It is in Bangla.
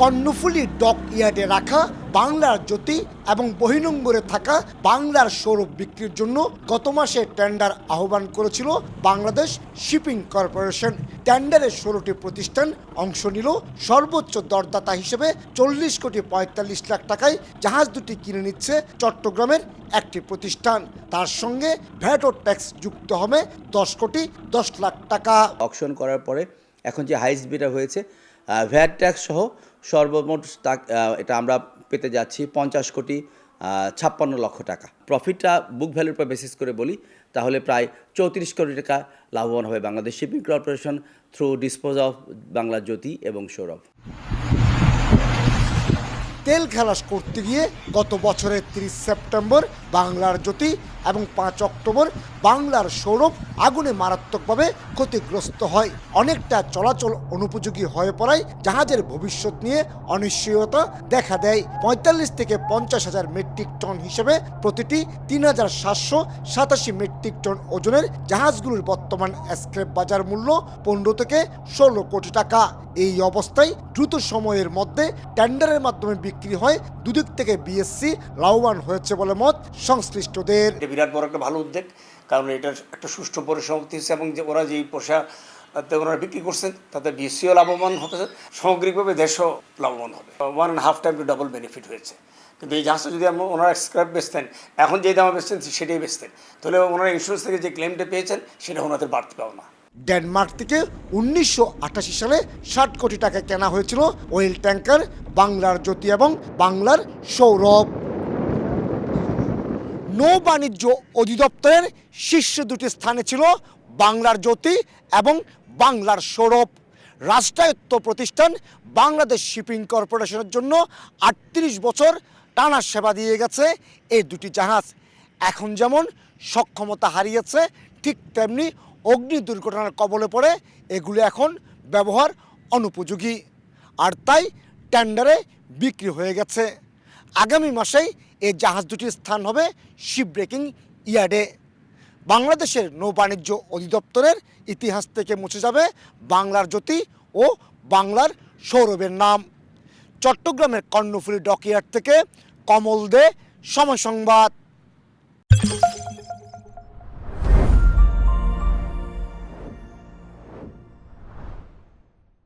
কর্ণফুলী ডক ইয়ার্ডে রাখা, বাংলার জ্যোতি এবং বহিনম্বরে থাকা বাংলার সৌরভ বিক্রির জন্য গত মাসে টেন্ডার আহ্বান করেছিল বাংলাদেশ শিপিং কর্পোরেশন। টেন্ডারে ষোলোটি প্রতিষ্ঠান অংশ নিল। সর্বোচ্চ দরদাতা হিসেবে চল্লিশ কোটি পঁয়তাল্লিশ লাখ টাকায় জাহাজ দুটি কিনে নিচ্ছে চট্টগ্রামের একটি প্রতিষ্ঠান। তার সঙ্গে ভ্যাট ও ট্যাক্স যুক্ত হবে দশ কোটি দশ লাখ টাকা। অকশন করার পরে এখন যে হাইস্ট বিডার হয়েছে ভ্যাট ট্যাক্স সহ সর্বমোট এটা আমরা পেতে যাচ্ছি পঞ্চাশ কোটি ছাপ্পান্ন লক্ষ টাকা। প্রফিটটা বুক ভ্যালুর উপর বেসিস করে বলি, তাহলে প্রায় চৌত্রিশ কোটি টাকা লাভবান হবে Bangladesh shipping corporation through dispose of Bangla Jyoti এবং সৌরভ। তেল খালাস করতে গিয়ে গত বছরের তিরিশ সেপ্টেম্বর বাংলার জ্যোতি এবং পাঁচ অক্টোবর বাংলার সৌরভ আগুনে মারাত্মকভাবে ক্ষতিগ্রস্ত হয়। অনেকটা চলাচল অনুপযোগী হয়ে পড়ায় জাহাজের ভবিষ্যৎ নিয়ে অনিশ্চয়তা দেখা দেয়। পঁয়তাল্লিশ থেকে পঞ্চাশ হাজার মেট্রিক টন হিসেবে প্রতিটি তিন হাজার সাতশো সাতাশি মেট্রিক টন ওজনের জাহাজগুলোর বর্তমান স্ক্র্যাপ বাজার মূল্য পনেরো থেকে ষোলো কোটি টাকা। এই অবস্থায় দ্রুত সময়ের মধ্যে টেন্ডারের মাধ্যমে বিক্রি হয়। দুদিক থেকে বিএসসি লাভবান হয়েছে বলে মত সংশ্লিষ্টদের। বিরাট বড় একটা ভালো উদ্যোগ, কারণ এটার একটা সুষ্ঠু পরিসমাপ্তি হচ্ছে এবং যে ওরা যেই পোষা ওনারা বিক্রি করছেন, তাতে বিএসসিও লাভবান হতে সামগ্রিকভাবে দেশও লাভবান হবে। One and half time to double benefit হয়েছে। কিন্তু এই জাহাজটা যদি আমরা ওনারা স্ক্র্যাপ বেচতেন, এখন যেই দামে বেচতেন সেটাই বেচতেন। তাহলে ওনারা ইন্স্যুরেন্স থেকে যে ক্লেমটা পেয়েছেন, সেটা ওনাদের বাড়তে পাও না। ডেনমার্ক থেকে উনিশশো আটাশি সালে ষাট কোটি টাকা কেনা হয়েছিল ওয়েল ট্যাঙ্কার বাংলার জ্যোতি এবং বাংলার সৌরভ। নৌ বাণিজ্য অধিদপ্তরের শীর্ষ দুটি স্থানে ছিল বাংলার জ্যোতি এবং বাংলার সৌরভ। রাষ্ট্রায়ত্ত প্রতিষ্ঠান বাংলাদেশ শিপিং কর্পোরেশনের জন্য আটত্রিশ বছর টানা সেবা দিয়ে গেছে এই দুটি জাহাজ। এখন যেমন সক্ষমতা হারিয়েছে, ঠিক তেমনি অগ্নি দুর্ঘটনার কবলে পড়ে এগুলো এখন ব্যবহার অনুপযোগী। আর তাই টেন্ডারে বিক্রি হয়ে গেছে। আগামী মাসেই এই জাহাজ দুটির স্থান হবে শিপ ব্রেকিং ইয়ার্ডে। বাংলাদেশের নৌবাণিজ্য অধিদপ্তরের ইতিহাস থেকে মুছে যাবে বাংলার জ্যোতি ও বাংলার সৌরভের নাম। চট্টগ্রামের কর্ণফুলী ডকইয়ার্ড থেকে কমল দে, সময় সংবাদ।